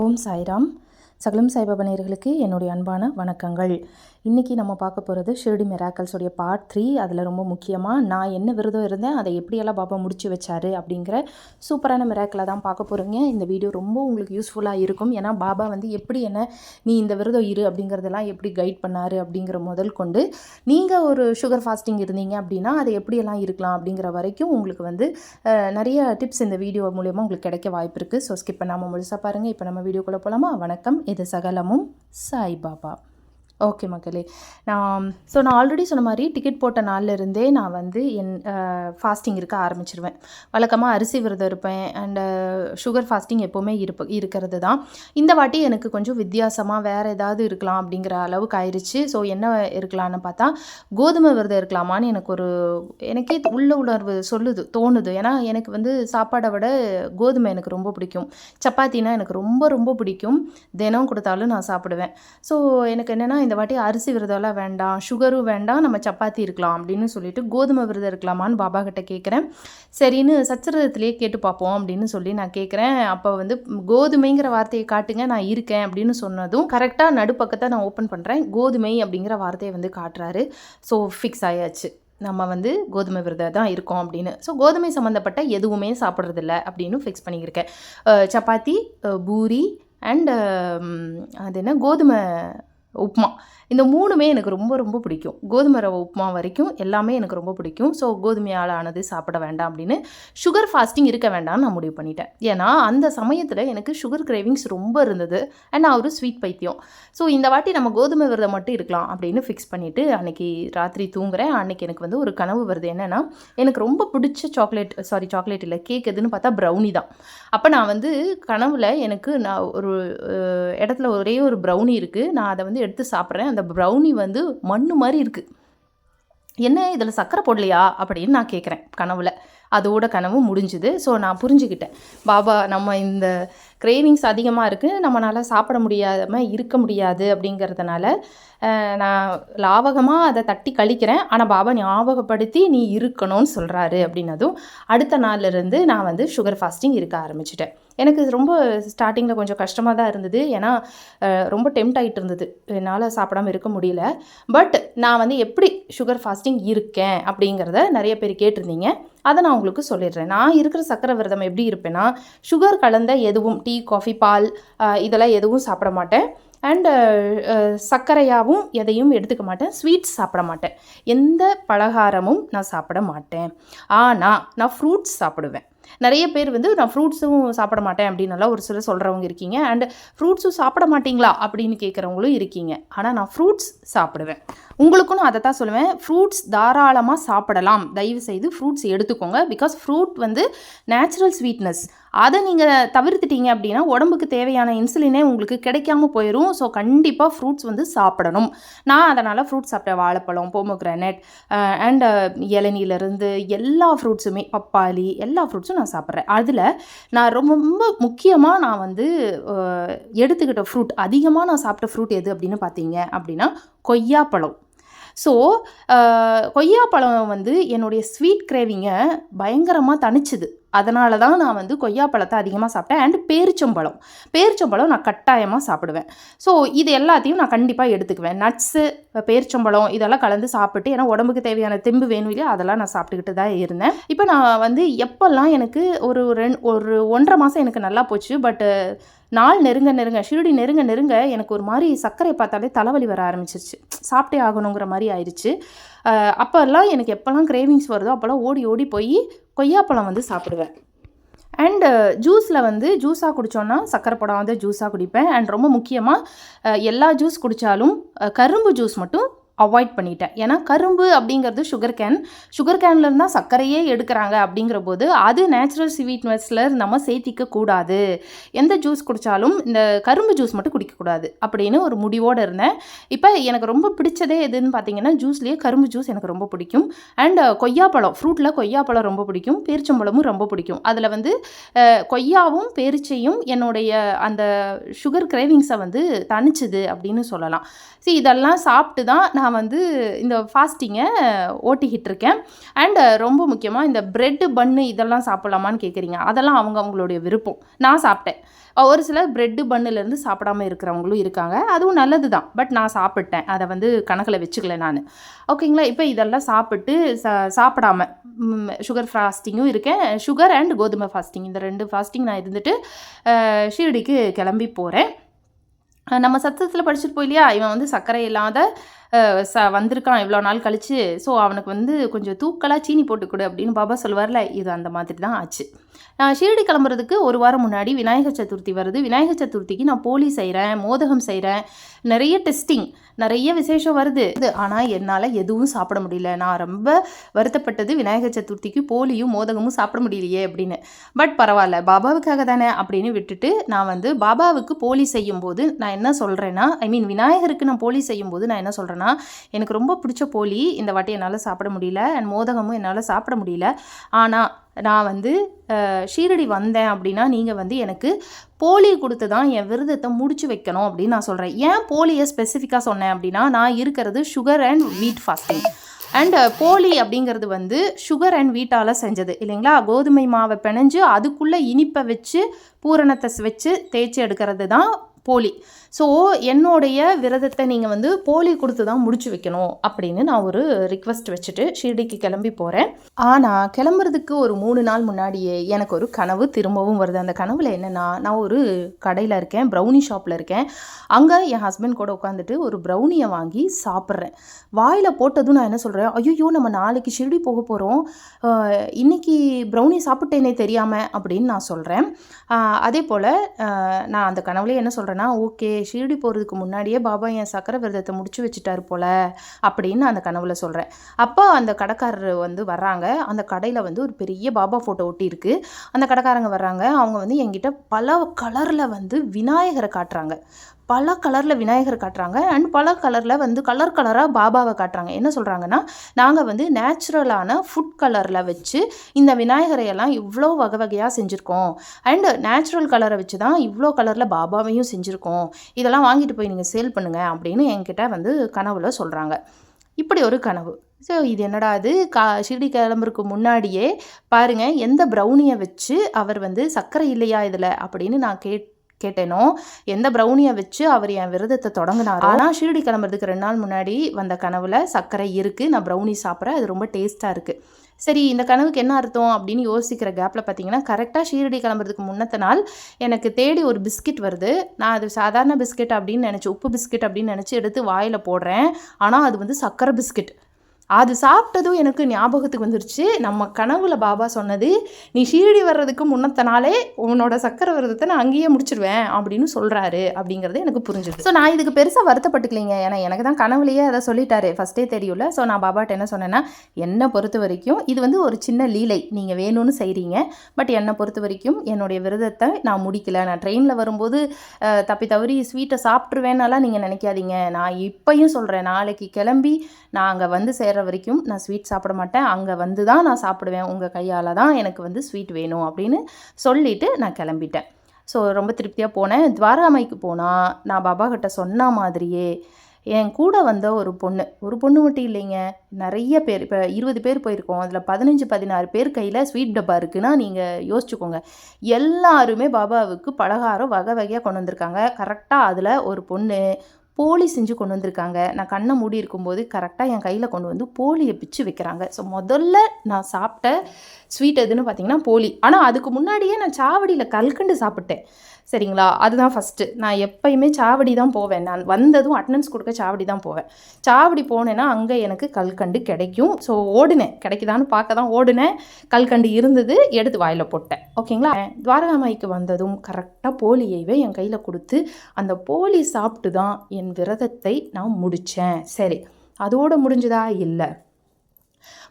ஓம் சாய்ராம். சகலம் சாய்பாபா நேர்களுக்கு என்னுடைய அன்பான வணக்கங்கள். இன்றைக்கி நம்ம பார்க்க போகிறது ஷிரடி மெராக்கல்ஸுடைய பார்ட் த்ரீ அதில் ரொம்ப முக்கியமாக நான் என்ன விரதம் இருந்தேன் அதை எப்படியெல்லாம் பாபா முடிச்சு வச்சாரு அப்படிங்கிற சூப்பரான மிராக்கில் தான் பார்க்க போகிறீங்க இந்த வீடியோ ரொம்ப உங்களுக்கு யூஸ்ஃபுல்லாக இருக்கும். ஏன்னா பாபா வந்து எப்படி என்ன நீ இந்த விரதம் இரு அப்படிங்கிறதெல்லாம் எப்படி கைட் பண்ணாரு அப்படிங்கிற முதல் கொண்டு நீங்கள் ஒரு சுகர் ஃபாஸ்டிங் இருந்தீங்க அப்படின்னா அதை எப்படியெல்லாம் இருக்கலாம் அப்படிங்கிற வரைக்கும் உங்களுக்கு வந்து நிறைய டிப்ஸ் இந்த வீடியோ மூலயமா உங்களுக்கு கிடைக்க வாய்ப்பு இருக்குது ஸோ ஸ்கிப் பண்ணாமல் முழுசாக பாருங்கள் இப்போ நம்ம வீடியோக்குள்ளே போகலாமா வணக்கம். இது சகலமும் சாய்பாபா ஓகே மக்களே. நான் ஸோ நான் ஆல்ரெடி சொன்ன மாதிரி டிக்கெட் போட்ட நாள்ல இருந்தே நான் வந்து என் ஃபாஸ்டிங் இருக்க ஆரம்பிச்சிருவேன். வழக்கமாக அரிசி விரதம் இருப்பேன். அண்டு சுகர் ஃபாஸ்டிங் எப்போவுமே இருப்ப இருக்கிறது தான். இந்த வாட்டி எனக்கு கொஞ்சம் வித்தியாசமாக வேறு ஏதாவது இருக்கலாம் அப்படிங்கிற அளவுக்கு ஆயிடுச்சு ஸோ என்ன இருக்கலாம்னு பார்த்தா கோதுமை விரதம் இருக்கலாமான்னு எனக்கு ஒரு எனக்கே உள்ள உணர்வு சொல்லுது தோணுது. ஏன்னா எனக்கு வந்து சாப்பாடை விட கோதுமை எனக்கு ரொம்ப பிடிக்கும். சப்பாத்தினா எனக்கு ரொம்ப ரொம்ப பிடிக்கும். தினம் கொடுத்தாலும் நான் சாப்பிடுவேன். ஸோ எனக்கு என்னென்னா இந்த வாட்டி அரிசி விரதம்லாம் வேண்டாம் சுகரும் வேண்டாம் நம்ம சப்பாத்தி இருக்கலாம் அப்படின்னு சொல்லிட்டு கோதுமை விரதம் இருக்கலாமான்னு பாபா கிட்ட கேட்குறேன் சரின்னு சச்சரதத்திலேயே கேட்டு பார்ப்போம் அப்படின்னு சொல்லி நான் கேட்குறேன் அப்போ வந்து கோதுமைங்கிற வார்த்தையை காட்டுங்க நான் இருக்கேன் அப்படின்னு சொன்னதும் கரெக்டாக நடுப்பக்கத்தை நான் ஓப்பன் பண்ணுறேன் கோதுமை அப்படிங்கிற வார்த்தையை வந்து காட்டுறாரு. ஸோ ஃபிக்ஸ் ஆயாச்சு. நம்ம வந்து கோதுமை விரதம் தான் இருக்கோம் அப்படின்னு. ஸோ கோதுமை சம்மந்தப்பட்ட எதுவுமே சாப்பிட்றதில்ல அப்படின்னு ஃபிக்ஸ் பண்ணியிருக்கேன். சப்பாத்தி பூரி அண்ட் அது என்ன? கோதுமை உப்புமா இந்த மூணுமே எனக்கு ரொம்ப ரொம்ப பிடிக்கும். கோதுமை ரவை உப்புமா வரைக்கும் எல்லாமே எனக்கு ரொம்ப பிடிக்கும். ஸோ கோதுமையால் ஆனது சாப்பிட வேண்டாம் அப்படின்னு சுகர் ஃபாஸ்டிங் இருக்க வேண்டாம்னு நான் முடிவு பண்ணிட்டேன். ஏன்னா அந்த சமயத்தில் எனக்கு சுகர் கிரேவிங்ஸ் ரொம்ப இருந்தது. அண்ட் நான் ஒரு ஸ்வீட் பைத்தியம். ஸோ இந்த வாட்டி நம்ம கோதுமை விரதம் மட்டும் இருக்கலாம் அப்படின்னு ஃபிக்ஸ் பண்ணிவிட்டு அன்னைக்கு ராத்திரி தூங்குறேன். அன்றைக்கி எனக்கு வந்து ஒரு கனவு வருது என்னென்னா எனக்கு ரொம்ப பிடிச்ச சாக்லேட் சாரி சாக்லேட் இல்லை கேக் எதுன்னு பார்த்தா ப்ரௌனி தான். அப்போ நான் வந்து கனவில் எனக்கு நான் ஒரு இடத்துல ஒரே ஒரு ப்ரௌனி இருக்குது நான் அதை வந்து எடுத்து சாப்பிட்றேன். அந்த ப்ரௌனி வந்து மண்ணு மாதிரி இருக்குது என்ன இதில் சர்க்கரை போடலையா? அப்படின்னு நான் கேட்குறேன் கனவுல. அதோட கனவு முடிஞ்சுது. ஸோ நான் புரிஞ்சுக்கிட்டேன். பாபா நம்ம இந்த கிரேவிங்ஸ் அதிகமாக இருக்குது நம்மளால் சாப்பிட முடியாமல் இருக்க முடியாது அப்படிங்கிறதுனால நான் லாவகமாக அதை தட்டி கழிக்கிறேன். ஆனால் பாபா ஞாபகப்படுத்தி நீ இருக்கணும்னு சொல்கிறாரு அப்படின்னதும் அடுத்த நாள்லேருந்து நான் வந்து சுகர் ஃபாஸ்டிங் இருக்க ஆரம்பிச்சிட்டேன். எனக்கு ரொம்ப ஸ்டார்டிங்கில் கொஞ்சம் கஷ்டமாக தான் இருந்தது. ஏன்னா ரொம்ப டெம்ட் ஆகிட்டு இருந்தது. என்னால் சாப்பிடாம இருக்க முடியல. பட் நான் வந்து எப்படி சுகர் ஃபாஸ்டிங் இருக்கேன் அப்படிங்கிறத நிறைய பேர் கேட்டிருந்தீங்க. அதை நான் உங்களுக்கு சொல்லிடுறேன். நான் இருக்கிற சக்கரை விரதம் எப்படி இருப்பேன்னா சுகர் கலந்த எதுவும் டீ காஃபி பால் இதெல்லாம் எதுவும் சாப்பிட மாட்டேன். அண்டு சர்க்கரையாகவும் எதையும் எடுத்துக்க மாட்டேன். ஸ்வீட்ஸ் சாப்பிட மாட்டேன். எந்த பலகாரமும் நான் சாப்பிட மாட்டேன். ஆனால் நான் ஃப்ரூட்ஸ் சாப்பிடுவேன். நிறைய பேர் வந்து நான் ஃப்ரூட்ஸும் சாப்பிட மாட்டேன் அப்படின்னலாம் ஒரு சிலர் சொல்கிறவங்க இருக்கீங்க. அண்ட் ஃப்ரூட்ஸும் சாப்பிட மாட்டீங்களா? அப்படின்னு கேட்குறவங்களும் இருக்கீங்க. ஆனால் நான் ஃப்ரூட்ஸ் சாப்பிடுவேன். உங்களுக்கும் நான் அதை தான் சொல்லுவேன். ஃப்ரூட்ஸ் தாராளமாக சாப்பிடலாம். தயவு செய்து ஃப்ரூட்ஸ் எடுத்துக்கோங்க. பிகாஸ் ஃப்ரூட் வந்து நேச்சுரல் ஸ்வீட்னஸ் அதை நீங்கள் தவிர்த்துட்டீங்க அப்படின்னா உடம்புக்கு தேவையான இன்சுலினே உங்களுக்கு கிடைக்காம போயிடும் ஸோ கண்டிப்பாக ஃப்ரூட்ஸ் வந்து சாப்பிடணும். நான் அதனால் ஃப்ரூட்ஸ் சாப்பிட்டேன். வாழைப்பழம் போமோக்ரானட் அண்ட் இளநிலருந்து எல்லா ஃப்ரூட்ஸுமே பப்பாளி எல்லா ஃப்ரூட்ஸும் நான் சாப்பிட்றேன். அதில் நான் ரொம்ப ரொம்ப முக்கியமாக நான் வந்து எடுத்துக்கிட்ட ஃப்ரூட் அதிகமாக நான் சாப்பிட்ட ஃப்ரூட் எது அப்படின்னு பார்த்தீங்க அப்படின்னா கொய்யாப்பழம். ஸோ கொய்யாப்பழம் வந்து என்னுடைய ஸ்வீட் கிரேவிங்கை பயங்கரமாக தணிச்சுது. அதனால தான் நான் வந்து கொய்யாப்பழத்தை அதிகமாக சாப்பிட்டேன். அண்ட் பேரிச்சம்பழம். பேரிச்சம்பழம் நான் கட்டாயமாக சாப்பிடுவேன். ஸோ இது எல்லாத்தையும் நான் கண்டிப்பாக எடுத்துக்குவேன். நட்ஸு பேரிச்சம்பழம் இதெல்லாம் கலந்து சாப்பிட்டு ஏன்னா உடம்புக்கு தேவையான தெம்பு வேணும் இல்லையா அதெல்லாம் நான் சாப்பிட்டுக்கிட்டு தான் இருந்தேன். இப்போ நான் வந்து எப்போல்லாம் எனக்கு ஒரு ரெண் ஒரு ஒன்றரை மாதம் எனக்கு நல்லா போச்சு பட்டு நாள் நெருங்க நெருங்க ஷிரடி நெருங்க நெருங்க எனக்கு ஒரு மாதிரி சர்க்கரை பார்த்தாலே தலைவலி வர ஆரம்பிச்சிருச்சு. சாப்பிட்டே ஆகணுங்கிற மாதிரி ஆயிடுச்சு. அப்போல்லாம் எனக்கு எப்போல்லாம் கிரேவிங்ஸ் வருதோ அப்போல்லாம் ஓடி ஓடி போய் கொய்யாப்பழம் வந்து சாப்பிடுவேன். அண்டு ஜூஸில் வந்து ஜூஸாக குடித்தோன்னா சக்கரை போடாத ஜூஸாக குடிப்பேன். அண்ட் ரொம்ப முக்கியமாக எல்லா ஜூஸ் குடித்தாலும் கரும்பு ஜூஸ் மட்டும் அவாய்ட் பண்ணிட்டேன். ஏன்னா கரும்பு அப்படிங்கிறது சுகர் கேன் சுகர் கேன்ல இருந்தால் சர்க்கரையே எடுக்கிறாங்க அப்படிங்கிற போது அது நேச்சுரல் ஸ்வீட்னஸில் நம்ம சேர்த்திக்க கூடாது. எந்த ஜூஸ் குடித்தாலும் இந்த கரும்பு ஜூஸ் மட்டும் குடிக்கக்கூடாது அப்படின்னு ஒரு முடிவோடு இருந்தேன். இப்போ எனக்கு ரொம்ப பிடிச்சதே எதுன்னு பார்த்தீங்கன்னா ஜூஸ்லேயே கரும்பு ஜூஸ் எனக்கு ரொம்ப பிடிக்கும். அண்ட் கொய்யாப்பழம் ஃப்ரூட்டில் கொய்யாப்பழம் ரொம்ப பிடிக்கும். பேரிச்சம்பழமும் ரொம்ப பிடிக்கும். அதில் வந்து கொய்யாவும் பேரிச்சையும் என்னுடைய அந்த சுகர் கிரேவிங்ஸை வந்து தணிச்சுது அப்படின்னு சொல்லலாம். ஸோ இதெல்லாம் சாப்பிட்டு தான் நான் வந்து இந்த ஃபாஸ்டிங்கை ஓட்டிக்கிட்டு இருக்கேன் அண்ட் ரொம்ப முக்கியமாக இந்த பிரெட்டு பன்னு இதெல்லாம் சாப்பிட்லாமான்னு கேட்குறீங்க அதெல்லாம் அவங்க அவங்களுடைய விருப்பம். நான் சாப்பிட்டேன். ஒரு சிலர் பிரெட்டு பன்னுலேருந்து சாப்பிடாம இருக்கிறவங்களும் இருக்காங்க. அதுவும் நல்லது தான் பட் நான் சாப்பிட்டேன். அதை வந்து கணக்கில் வச்சுக்கல நான். ஓகேங்களா? இப்போ இதெல்லாம் சாப்பிட்டு சா சாப்பிடாம சுகர் ஃபாஸ்டிங்கும் இருக்கேன். சுகர் அண்ட் கோதுமை ஃபாஸ்டிங் இந்த ரெண்டு ஃபாஸ்டிங் நான் இருந்துட்டு ஷீரடிக்கு கிளம்பி போகிறேன் நம்ம சத்தத்தில் படிச்சுட்டு இல்லையா? இவன் வந்து சர்க்கரை இல்லாத ச வந்திருக்கான் இவ்வளோ நாள் கழித்து ஸோ அவனுக்கு வந்து கொஞ்சம் தூக்கலாக சீனி போட்டு கொடு அப்படின்னு பாபா சொல்லுவார்ல இது அந்த மாதிரி தான் ஆச்சு. நான் ஷீரடி கிளம்புறதுக்கு ஒரு வாரம் முன்னாடி விநாயகர் சதுர்த்தி வருது. விநாயகர் சதுர்த்திக்கு நான் போலி செய்கிறேன் மோதகம் செய்கிறேன் நிறைய டெஸ்டிங் நிறைய விசேஷம் வருது. ஆனால் என்னால் எதுவும் சாப்பிட முடியல. நான் ரொம்ப வருத்தப்பட்டது விநாயகர் சதுர்த்திக்கு போலியும் மோதகமும் சாப்பிட முடியலையே அப்படின்னு. பட் பரவாயில்ல பாபாவுக்காக தானே அப்படின்னு விட்டுட்டு நான் வந்து பாபாவுக்கு போலி செய்யும்போது நான் என்ன சொல்கிறேன்னா ஐ மீன் விநாயகருக்கு நான் போலி செய்யும்போது நான் என்ன சொல்கிறேன்னா எனக்கு ரொம்ப பிடிச்ச போலி இந்த வாட்டி என்னால் சாப்பிட முடியல அண்ட் மோதகமும் என்னால் சாப்பிட முடியல. ஆனால் நான் வந்து ஷீரடி வந்தேன் அப்படின்னா நீங்கள் வந்து எனக்கு போலி கொடுத்து தான் என் விரதத்தை முடிச்சு வைக்கணும் அப்படின்னு நான் சொல்கிறேன் ஏன் போலியை ஸ்பெசிஃபிக்காக சொன்னேன் அப்படின்னா நான் இருக்கிறது sugar and wheat fasting and போலி அப்படிங்கிறது வந்து சுகர் அண்ட் வீட்டால் செஞ்சது. இல்லைங்களா? கோதுமை மாவை பிணைஞ்சு அதுக்குள்ளே இனிப்பை வச்சு பூரணத்தை வச்சு தேய்ச்சி எடுக்கிறது தான் போலி. ஸோ என்னுடைய விரதத்தை நீங்கள் வந்து போலி கொடுத்து தான் முடிச்சு வைக்கணும் அப்படின்னு நான் ஒரு ரிக்வெஸ்ட் வச்சுட்டு ஷீர்டிக்கு கிளம்பி போகிறேன் ஆனால் கிளம்புறதுக்கு ஒரு மூணு நாள் முன்னாடியே எனக்கு ஒரு கனவு திரும்பவும் வருது. அந்த கனவில் என்னென்னா நான் ஒரு கடையில் இருக்கேன் ப்ரௌனி ஷாப்பில் இருக்கேன். அங்கே என் ஹஸ்பண்ட் கூட உட்காந்துட்டு ஒரு ப்ரௌனியை வாங்கி சாப்பிட்றேன். வாயில் போட்டதும் நான் என்ன சொல்கிறேன் ஐயோ நம்ம நாளைக்கு ஷிர்டி போக போகிறோம் இன்னைக்கு ப்ரௌனி சாப்பிட்டேனே தெரியாமல் அப்படின்னு நான் சொல்கிறேன் அதே போல் நான் அந்த கனவுலேயே என்ன சொல்கிறேன்னா ஓகே ஷீரடி போகிறதுக்கு முன்னாடியே பாபா என் சக்கர விரதத்தை முடிச்சு வச்சுட்டாரு போல அப்படின்னு அந்த கனவுல சொல்கிறேன் அப்போ அந்த கடைக்காரர் வந்து வர்றாங்க. அந்த கடையில் வந்து ஒரு பெரிய பாபா ஃபோட்டோ ஒட்டியிருக்கு. அந்த கடைக்காரங்க வர்றாங்க. அவங்க வந்து என்கிட்ட பல கலரில் வந்து விநாயகரை காட்டுறாங்க. பல கலரில் விநாயகர் காட்டுறாங்க. அண்ட் பல கலரில் வந்து கலர் கலராக பாபாவை காட்டுறாங்க. என்ன சொல்கிறாங்கன்னா நாங்கள் வந்து நேச்சுரலான ஃபுட் கலரில் வச்சு இந்த விநாயகரை எல்லாம் இவ்வளோ வகை வகையாக செஞ்சுருக்கோம். அண்ட் நேச்சுரல் கலரை வச்சு தான் இவ்வளோ கலரில் பாபாவையும் செஞ்சுருக்கோம். இதெல்லாம் வாங்கிட்டு போய் நீங்கள் சேல் பண்ணுங்கள் அப்படின்னு என்கிட்ட வந்து கனவுல சொல்கிறாங்க இப்படி ஒரு கனவு. ஸோ இது என்னடா அது கா ஷிரடி கிளம்புறதுக்கு முன்னாடியே பாருங்கள் எந்த ப்ரௌனியை வச்சு அவர் வந்து சர்க்கரை இல்லையா இதில் அப்படின்னு நான் கேட் கேட்டேனோ? எந்த ப்ரௌனியை வச்சு அவர் என் விரதத்தை தொடங்கினார்? ஆனால் ஷீரடி கிளம்புறதுக்கு ரெண்டு நாள் முன்னாடி வந்த கனவுல சர்க்கரை இருக்குது நான் ப்ரௌனி சாப்பிட்றேன் அது ரொம்ப டேஸ்ட்டாக இருக்குது சரி இந்த கனவுக்கு என்ன அர்த்தம் அப்படின்னு யோசிக்கிற கேப்பில் பார்த்தீங்கன்னா கரெக்டாக ஷீரடி கிளம்புறதுக்கு முன்னத்த நாள் எனக்கு தேடி ஒரு பிஸ்கட் வருது. நான் அது சாதாரண பிஸ்கட் அப்படின்னு நினச்சி உப்பு பிஸ்கட் அப்படின்னு நினச்சி எடுத்து வாயில் போடுறேன். ஆனால் அது வந்து சர்க்கரை பிஸ்கட். அது சாப்பிட்டதும் எனக்கு ஞாபகத்துக்கு வந்துருச்சு. நம்ம கனவுல பாபா சொன்னது நீ ஷீரடி வர்றதுக்கு முன்னத்த நாளே உன்னோட சக்கரை விரதத்தை நான் அங்கேயே முடிச்சிருவேன் அப்படின்னு சொல்கிறாரு அப்படிங்கிறது எனக்கு புரிஞ்சுது. ஸோ நான் இதுக்கு பெருசாக வருத்தப்பட்டுக்கலைங்க. ஏன்னா எனக்கு தான் கனவுலையே அதை சொல்லிட்டாரு. ஃபஸ்ட்டே தெரியல ஸோ நான் பாபாட்ட என்ன சொன்னேன்னா என்னை பொறுத்த வரைக்கும் இது வந்து ஒரு சின்ன லீலை. நீங்கள் வேணும்னு செய்கிறீங்க பட் என்னை பொறுத்த வரைக்கும் என்னுடைய விரதத்தை நான் முடிக்கல. நான் ட்ரெயினில் வரும்போது தப்பி தவறி ஸ்வீட்டை சாப்பிட்ருவேன்னாலாம் நீங்கள் நினைக்காதீங்க. நான் இப்பையும் சொல்கிறேன் நாளைக்கு கிளம்பி நான் அங்கே வந்து சேர்ற வரைக்கும் நான் ஸ்வீட் சாப்பிட மாட்டேன். அங்கே வந்து தான் நான் சாப்பிடுவேன். உங்கள் கையால் தான் எனக்கு வந்து ஸ்வீட் வேணும் அப்படின்னு சொல்லிவிட்டு நான் கிளம்பிட்டேன். ஸோ ரொம்ப திருப்தியாக போனேன். துவாராமைக்கு போனால் நான் பாபா கிட்ட சொன்ன மாதிரியே என் கூட வந்த ஒரு பொண்ணு ஒரு பொண்ணு மட்டும் இல்லைங்க. நிறைய பேர் இப்போ இருபது பேர் போயிருக்கோம். அதில் பதினஞ்சு பதினாறு பேர் கையில் ஸ்வீட் டப்பா இருக்குன்னா நீங்கள் யோசிச்சுக்கோங்க. எல்லாருமே பாபாவுக்கு பலகாரம் வகை வகையாக கொண்டு வந்திருக்காங்க. கரெக்டாக அதில் ஒரு பொண்ணு போலி செஞ்சு கொண்டு வந்திருக்காங்க. நான் கண்ணை மூடி இருக்கும்போது கரெக்டாக என் கையில் கொண்டு வந்து போலியை பிச்சு வைக்கிறாங்க. ஸோ முதல்ல நான் சாப்பிட்ட ஸ்வீட் எதுன்னு பார்த்தீங்கன்னா போலி. ஆனால் அதுக்கு முன்னாடியே நான் சாவடியில் கல்கண்டு சாப்பிட்டேன். சரிங்களா? அதுதான் ஃபஸ்ட்டு நான் எப்பயுமே சாவடி தான் போவேன். நான் வந்ததும் அட்டனன்ஸ் கொடுக்க சாவடி தான் போவேன். சாவடி போனேன்னா அங்கே எனக்கு கல்கண்டு கிடைக்கும். ஸோ ஓடினேன். கிடைக்குதான்னு பார்க்க தான் ஓடினேன். கல்கண்டு இருந்தது எடுத்து வாயில் போட்டேன். ஓகேங்களா? துவாரகாமாய்க்கு வந்ததும் கரெக்டாக போலியைவே என் கையில் கொடுத்து அந்த போலி சாப்பிட்டு தான் என் விரதத்தை நான் முடித்தேன் சரி. அதோடு முடிஞ்சதா? இல்லை.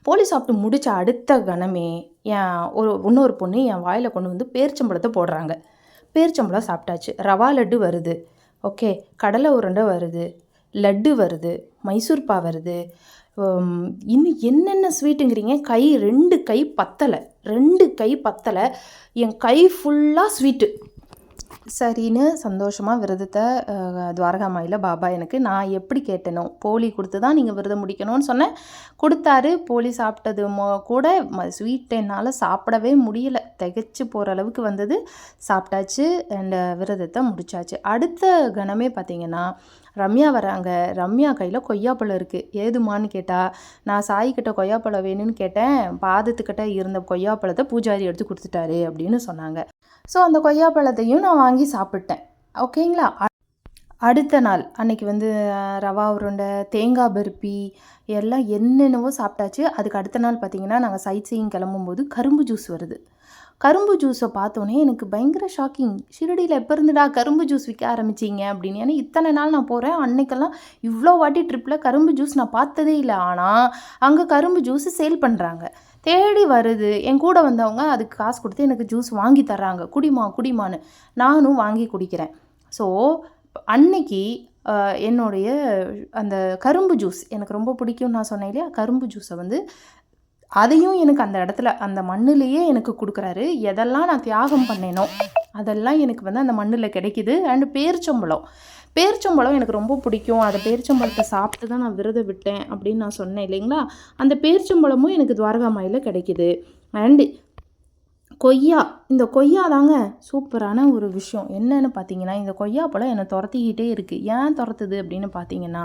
போலி சாப்பிட்டு முடித்த அடுத்த கணமே என் ஒரு இன்னொரு பொண்ணு என் வாயில் கொண்டு வந்து பேரிச்சம்பழத்தை போடுறாங்க. பேரிச்சம்பழம் சாப்பிட்டாச்சு. ரவா லட்டு வருது. ஓகே. கடலை உருண்டை வருது. லட்டு வருது. மைசூர்பா வருது. இன்னும் என்னென்ன ஸ்வீட்டுங்கிறீங்க? கை ரெண்டு கை பத்தலை. ரெண்டு கை பத்தலை. என் கை ஃபுல்லாக ஸ்வீட்டு சரின்னு சந்தோஷமாக விரதத்தை துவாரகா துவாரகாமாயில் பாபா எனக்கு நான் எப்படி கேட்டேனோ போலி கொடுத்து தான் நீங்கள் விரதம் முடிக்கணும்னு சொன்னேன் கொடுத்தாரு. போலி சாப்பிட்டது மோ கூட ஸ்வீட் என்னால் சாப்பிடவே முடியல. திகச்சு போகிற அளவுக்கு வந்தது. சாப்பிட்டாச்சு அண்ட் விரதத்தை முடித்தாச்சு அடுத்த கணமே பார்த்தீங்கன்னா ரம்யா வராங்க. ரம்யா கையில் கொய்யாப்பழம் இருக்குது ஏதுமான்னு கேட்டால் நான் சாய்கிட்ட கொய்யாப்பழம் வேணும்னு கேட்டேன். பாதத்துக்கிட்ட இருந்த கொய்யாப்பழத்தை பூஜாரி எடுத்து கொடுத்துட்டாரு அப்படின்னு சொன்னாங்க. ஸோ அந்த கொய்யாப்பழத்தையும் நான் வாங்கி சாப்பிட்டேன். ஓகேங்களா அடுத்த நாள் அன்னைக்கு வந்து ரவா உருண்டை தேங்காய் பருப்பி எல்லாம் என்னென்னவோ சாப்பிட்டாச்சு. அதுக்கு அடுத்த நாள் பார்த்தீங்கன்னா நாங்கள் சைட் சீயிங் கிளம்பும்போது கரும்பு ஜூஸ் வருது. கரும்பு ஜூஸை பார்த்தோன்னே எனக்கு பயங்கர ஷாக்கிங் ஷிரடியில் எப்போ இருந்துடா கரும்பு ஜூஸ் விற்க ஆரம்பிச்சிங்க அப்படின்னு. ஏன்னா இத்தனை நாள் நான் போகிறேன் அன்னைக்கெல்லாம் இவ்வளோ வாட்டி ட்ரிப்பில் கரும்பு ஜூஸ் நான் பார்த்ததே இல்லை. ஆனால் அங்கே கரும்பு ஜூஸ் சேல் பண்ணுறாங்க தேடி வருது. என் கூட வந்தவங்க அதுக்கு காசு கொடுத்து எனக்கு ஜூஸ் வாங்கி தர்றாங்க. குடிமா குடிமான்னு. நானும் வாங்கி குடிக்கிறேன். ஸோ அன்னைக்கு என்னுடைய அந்த கரும்பு ஜூஸ் எனக்கு ரொம்ப பிடிக்கும் நான் சொன்னேன் இல்லையா? கரும்பு ஜூஸை வந்து அதையும் எனக்கு அந்த இடத்துல அந்த மண்ணுலேயே எனக்கு கொடுக்குறாரு. எதெல்லாம் நான் தியாகம் பண்ணேனோ அதெல்லாம் எனக்கு வந்து அந்த மண்ணில் கிடைக்குது. அண்டு பேரிச்சம்பழம். பேரிச்சம்பழம் எனக்கு ரொம்ப பிடிக்கும். அந்த பேரிச்சம்பழத்தை சாப்பிட்டு தான் நான் விரதம் விட்டேன் அப்படின்னு நான் சொன்னேன் இல்லைங்களா? அந்த பேரிச்சம்பழமும் எனக்கு துவாரகாமாயில் கிடைக்குது. அண்டு கொய்யா இந்த கொய்யா தாங்க சூப்பரான ஒரு விஷயம். என்னன்னு பார்த்தீங்கன்னா இந்த கொய்யா பழம் என்னை துரத்திக்கிட்டே இருக்குது ஏன் துரத்துது அப்படின்னு பார்த்தீங்கன்னா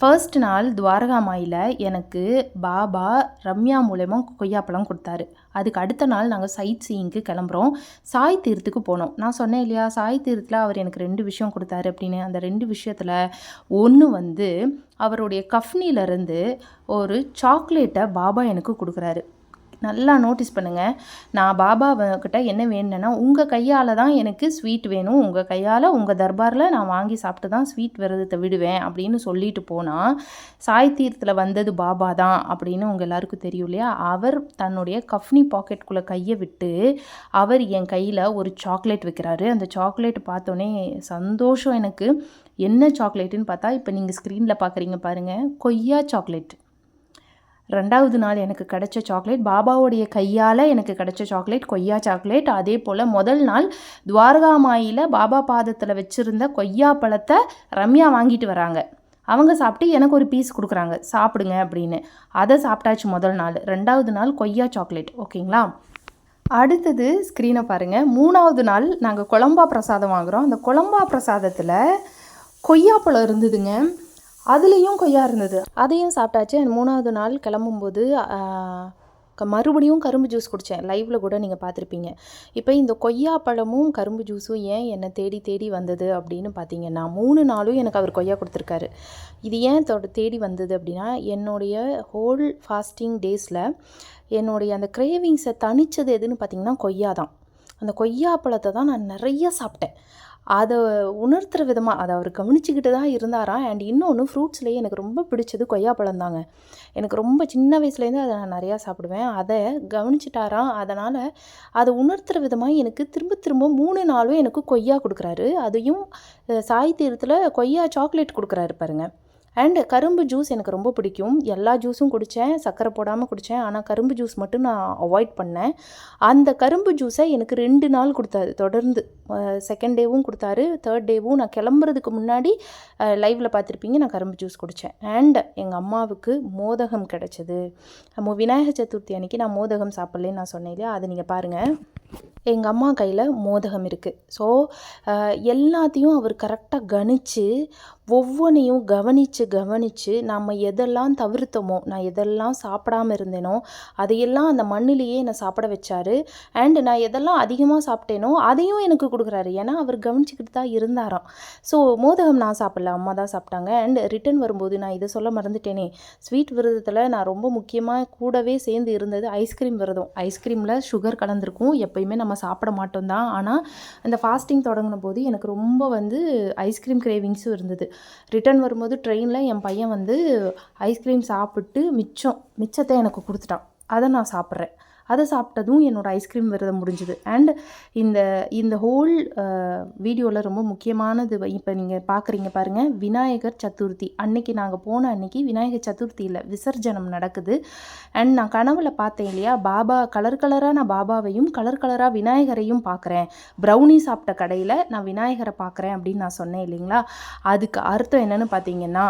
ஃபர்ஸ்ட் நாள் துவாரகாமாயில் எனக்கு பாபா ரம்யா மூலயமா கொய்யாப்பழம் கொடுத்தாரு. அதுக்கு அடுத்த நாள் நாங்கள் சைட் சீயிங்க்கு கிளம்புறோம். சாய் தீர்த்துக்கு போனோம். நான் சொன்னேன் இல்லையா சாய் தீர்த்தில் அவர் எனக்கு ரெண்டு விஷயம் கொடுத்தாரு அப்படின்னு. அந்த ரெண்டு விஷயத்தில் ஒன்று வந்து அவருடைய கஃப்னிலேருந்து ஒரு சாக்லேட்டை பாபா எனக்கு கொடுக்குறாரு. நல்லா நோட்டீஸ் பண்ணுங்கள் நான் பாபா கிட்ட என்ன வேணும்னா உங்கள் கையால் தான் எனக்கு ஸ்வீட் வேணும். உங்கள் கையால் உங்கள் தர்பாரில் நான் வாங்கி சாப்பிட்டு தான் ஸ்வீட் விரதத்தை விடுவேன் அப்படின்னு சொல்லிட்டு போனால் சாய் தீர்த்தில் வந்தது பாபா தான் அப்படின்னு உங்கள் எல்லாருக்கும் தெரியும் இல்லையா? அவர் தன்னுடைய கஃப்னி பாக்கெட்டுக்குள்ளே கையை விட்டு அவர் என் கையில் ஒரு சாக்லேட் வைக்கிறாரு. அந்த சாக்லேட் பார்த்தோன்னே சந்தோஷம் எனக்கு. என்ன சாக்லேட்டுன்னு பார்த்தா இப்போ நீங்கள் ஸ்க்ரீனில் பார்க்குறீங்க பாருங்கள் கொய்யா சாக்லேட் ரெண்டாவது நாள் எனக்கு கிடைச்ச சாக்லேட் பாபாவுடைய கையால் எனக்கு கிடைச்ச சாக்லேட் கொய்யா சாக்லேட் அதே போல் முதல் நாள் துவாரகாமாயில் பாபா பாதத்தில் வச்சுருந்த கொய்யா பழத்தை ரம்யா வாங்கிட்டு வராங்க. அவங்க சாப்பிட்டு எனக்கு ஒரு பீஸ் கொடுக்குறாங்க. சாப்பிடுங்க அப்படின்னு. அதை சாப்பிட்டாச்சு முதல் நாள். ரெண்டாவது நாள் கொய்யா சாக்லேட் ஓகேங்களா? அடுத்தது ஸ்க்ரீனை பாருங்கள் மூணாவது நாள் நாங்கள் குழம்பா பிரசாதம் வாங்குகிறோம் அந்த குழம்பா பிரசாதத்தில் கொய்யாப்பழம் இருந்ததுங்க. அதுலேயும் கொய்யா இருந்தது. அதையும் சாப்பிட்டாச்சு. மூணாவது நாள் கிளம்பும்போது க- மறுபடியும் கரும்பு ஜூஸ் குடித்தேன் லைவில் கூட நீங்கள் பார்த்துருப்பீங்க. இப்போ இந்த கொய்யா பழமும் கரும்பு ஜூஸும் ஏன் என்னை தேடி தேடி வந்தது அப்படின்னு பார்த்தீங்கன்னா மூணு நாளும் எனக்கு அவர் கொய்யா கொடுத்துருக்காரு. இது ஏன் தொட தேடி வந்தது அப்படின்னா என்னுடைய ஹோல் ஃபாஸ்டிங் டேஸில் என்னுடைய அந்த கிரேவிங்ஸை தனித்தது எதுன்னு பார்த்தீங்கன்னா கொய்யா தான். அந்த கொய்யா பழத்தை தான் நான் நிறைய சாப்பிட்டேன். அதை உணர்த்துற விதமாக அதை அவர் கவனிச்சுக்கிட்டு தான் இருந்தாராம் அண்ட் இன்னொன்று ஃப்ரூட்ஸ்லேயே எனக்கு ரொம்ப பிடிச்சது கொய்யாப்பழம் தாங்க. எனக்கு ரொம்ப சின்ன வயசுலேருந்து அதை நான் நிறையா சாப்பிடுவேன். அதை கவனிச்சிட்டாராம் அதனால் அதை உணர்த்துற விதமாக எனக்கு திரும்ப திரும்ப மூணு நாளும் எனக்கு கொய்யா கொடுக்குறாரு. அதையும் சாய் தீரத்தில் கொய்யா சாக்லேட் கொடுக்குறாரு பாருங்க. அண்டு கரும்பு ஜூஸ் எனக்கு ரொம்ப பிடிக்கும். எல்லா ஜூஸும் குடித்தேன் சர்க்கரை போடாமல் குடித்தேன் ஆனால் கரும்பு ஜூஸ் மட்டும் நான் அவாய்ட் பண்ணேன். அந்த கரும்பு ஜூஸை எனக்கு ரெண்டு நாள் கொடுத்தாரு. தொடர்ந்து செகண்ட் டேவும் கொடுத்தாரு. தேர்ட் டேவும் நான் கிளம்புறதுக்கு முன்னாடி லைவில் பார்த்துருப்பீங்க நான் கரும்பு ஜூஸ் குடித்தேன் அண்ட் எங்கள் அம்மாவுக்கு மோதகம் கிடச்சிது. நம்ம விநாயகர் சதுர்த்தி அன்னைக்கு நான் மோதகம் சாப்பிட்லேன்னு நான் சொன்னேன் இல்லையா? அதை நீங்கள் பாருங்கள் எங்கள் அம்மா கையில் மோதகம் இருக்குது ஸோ எல்லாத்தையும் அவர் கரெக்டாக கணித்து ஒவ்வொன்றையும் கவனித்து கவனித்து நம்ம எதெல்லாம் தவிர்த்தோமோ நான் எதெல்லாம் சாப்பிடாம இருந்தேனோ அதையெல்லாம் அந்த மண்ணிலேயே என்னை சாப்பிட வச்சாரு. அண்டு நான் எதெல்லாம் அதிகமாக சாப்பிட்டேனோ அதையும் எனக்கு கொடுக்குறாரு. ஏன்னா அவர் கவனிச்சுக்கிட்டு தான் இருந்தாராம். ஸோ மோதகம் நான் சாப்பிடல அம்மா தான் சாப்பிட்டாங்க. அண்ட் ரிட்டன் வரும்போது நான் இதை சொல்ல மறந்துட்டேனே. ஸ்வீட் விரதத்தில் நான் ரொம்ப முக்கியமாக கூடவே சேர்ந்து இருந்தது ஐஸ்கிரீம் விரதம். ஐஸ்கிரீமில் சுகர் கலந்துருக்கும். எப்பயுமே நம்ம சாப்பிட மாட்டோம் தான். ஆனால் அந்த ஃபாஸ்டிங் தொடங்கின போது எனக்கு ரொம்ப வந்து ஐஸ்கிரீம் கிரேவிங்ஸும் இருந்தது. ரிட்டர்ன் வரும்போது ட்ரெயினில் என் பையன் வந்து ஐஸ்கிரீம் சாப்பிட்டு மிச்சம் மிச்சத்தை எனக்கு கொடுத்துட்டான். அதை நான் சாப்பிட்றேன். அதை சாப்பிட்டதும் என்னோடய ஐஸ்கிரீம் விரதம் முடிஞ்சுது. அண்ட் இந்த இந்த ஹோல் வீடியோவில் ரொம்ப முக்கியமானது இப்போ நீங்கள் பார்க்குறீங்க பாருங்கள் விநாயகர் சதுர்த்தி. அன்னைக்கு நாங்கள் போன அன்னைக்கு விநாயகர் சதுர்த்தியில் விசர்ஜனம் நடக்குது. அண்ட் நான் கனவுல பார்த்தேன் இல்லையா? பாபா கலர் கலராக நான் பாபாவையும் கலர் கலராக விநாயகரையும் பார்க்குறேன் ப்ரௌனி சாப்பிட்ட கடையில் நான் விநாயகரை பார்க்குறேன் அப்படின்னு நான் சொன்னேன் இல்லைங்களா? அதுக்கு அர்த்தம் என்னென்னு பார்த்தீங்கன்னா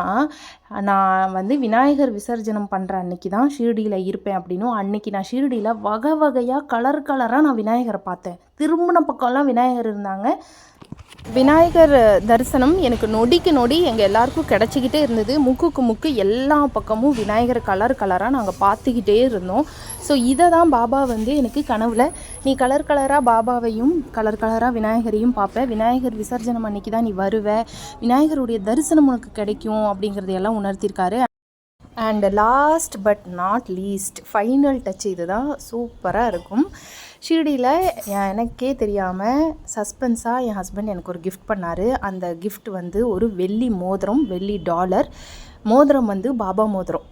நான் வந்து விநாயகர் விசர்ஜனம் பண்ணுற அன்னைக்கு தான் ஷீரடியில் இருப்பேன் அப்படின்னும். அன்னைக்கு நான் ஷீரடியில் வகை வகையாக கலர் கலராக நான் விநாயகரை பார்த்தேன். திரும்பின பக்கம்லாம் விநாயகர் இருந்தாங்க. விநாயகர் தரிசனம் எனக்கு நொடிக்கு நொடி எங்கள் எல்லாருக்கும் கிடச்சிக்கிட்டே இருந்தது. முக்குக்கு முக்கு எல்லா பக்கமும் விநாயகர் கலர் கலராக நாங்கள் பார்த்துக்கிட்டே இருந்தோம். ஸோ இதை தான் பாபா வந்து எனக்கு கனவில் நீ கலர் கலராக பாபாவையும் கலர் கலராக விநாயகரையும் பார்ப்ப. விநாயகர் விசர்ஜனம் அன்னைக்கு தான் நீ வருவ. விநாயகருடைய தரிசனம் உனக்கு கிடைக்கும் அப்படிங்கிறதையெல்லாம் உணர்த்திருக்காரு. And last but not least final touch இது தான் சூப்பராக இருக்கும். ஷீரடியில் எனக்கே தெரியாமல் சஸ்பென்ஸாக என் ஹஸ்பண்ட் எனக்கு ஒரு கிஃப்ட் பண்ணார். அந்த கிஃப்ட் வந்து ஒரு வெள்ளி மோதிரம் வெள்ளி டாலர் மோதிரம் வந்து பாபா மோதிரம்.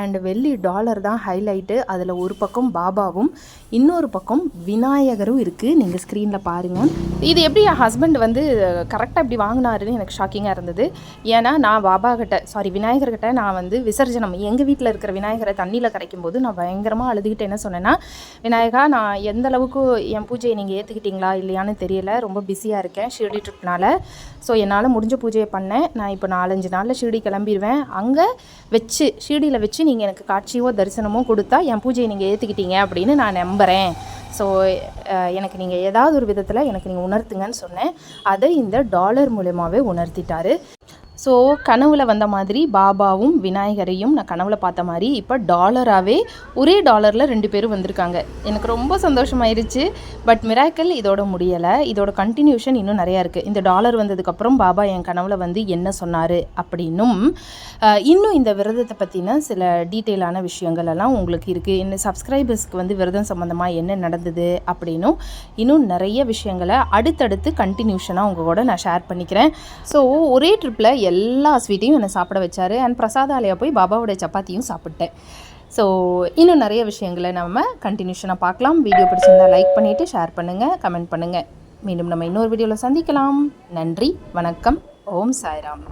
அண்ட் வெள்ளி டாலர் தான் ஹைலைட்டு அதில் ஒரு பக்கம் பாபாவும் இன்னொரு பக்கம் விநாயகரும் இருக்குது நீங்கள் ஸ்க்ரீனில் பாருங்கள் இது எப்படி என் ஹஸ்பண்ட் வந்து கரெக்டாக இப்படி வாங்கினாருன்னு எனக்கு ஷாக்கிங்காக இருந்தது. ஏன்னா நான் பாபா கிட்ட சாரி விநாயகர்கிட்ட நான் வந்து விசர்ஜனம் எங்கள் வீட்டில் இருக்கிற விநாயகரை தண்ணியில் கரைக்கும் போது நான் பயங்கரமாக அழுதுகிட்டு என்ன சொன்னேன்னா விநாயகா நான் எந்த அளவுக்கு என் பூஜையை நீங்கள் ஏற்றுக்கிட்டீங்களா இல்லையான்னு தெரியல. ரொம்ப பிஸியாக இருக்கேன் ஷிரடி ட்ரிப்னால ஸோ என்னால் முடிஞ்ச பூஜையை பண்ணேன். நான் இப்போ நாலஞ்சு நாளில் ஷிரடி கிளம்பிடுவேன் அங்கே வச்சு ஷீரடியில் வச்சு நீங்கள் எனக்கு காட்சியோ தரிசனமோ கொடுத்தா என் பூஜையை நீங்கள் ஏற்றுக்கிட்டீங்க அப்படின்னு நான் நம்புகிறேன் ஸோ எனக்கு நீங்கள் ஏதாவது ஒரு விதத்தில் எனக்கு நீங்கள் உணர்த்துங்கன்னு சொன்னேன். அதை இந்த டாலர் மூலயமாவே உணர்த்திட்டாரு. ஸோ கனவுல வந்த மாதிரி பாபாவும் விநாயகரையும் நான் கனவுல பார்த்த மாதிரி இப்போ டாலராகவே ஒரே டாலரில் ரெண்டு பேரும் வந்திருக்காங்க. எனக்கு ரொம்ப சந்தோஷமாயிருச்சு. பட் மிராக்கல் இதோட முடியலை. இதோட கண்டினியூஷன் இன்னும் நிறையா இருக்குது இந்த டாலர் வந்ததுக்கப்புறம் பாபா என் கனவுல வந்து என்ன சொன்னார் அப்படின்னும் இன்னும் இந்த விரதத்தை பற்றின சில டீட்டெயிலான விஷயங்கள் எல்லாம் உங்களுக்கு இருக்குது என்ன சப்ஸ்கிரைபர்ஸ்க்கு வந்து விரதம் சம்மந்தமாக என்ன நடந்தது அப்படின்னும் இன்னும் நிறைய விஷயங்களை அடுத்தடுத்து கண்டினியூஷனாக உங்கள் கூட நான் ஷேர் பண்ணிக்கிறேன். ஸோ ஒரே ட்ரிப்பில் எல்லா ஸ்வீட்டையும் என்னை சாப்பிட வச்சார். அண்ட் பிரசாதாலயா போய் பாபாவோடைய சப்பாத்தியும் சாப்பிட்டேன். ஸோ இன்னும் நிறைய விஷயங்களை நம்ம கண்டினியூஷனாக பார்க்கலாம். வீடியோ பிடிச்சிருந்தா லைக் பண்ணிவிட்டு ஷேர் பண்ணுங்கள் கமெண்ட் பண்ணுங்கள் மீண்டும் நம்ம இன்னொரு வீடியோவில் சந்திக்கலாம். நன்றி வணக்கம். ஓம் சாய்ராம்.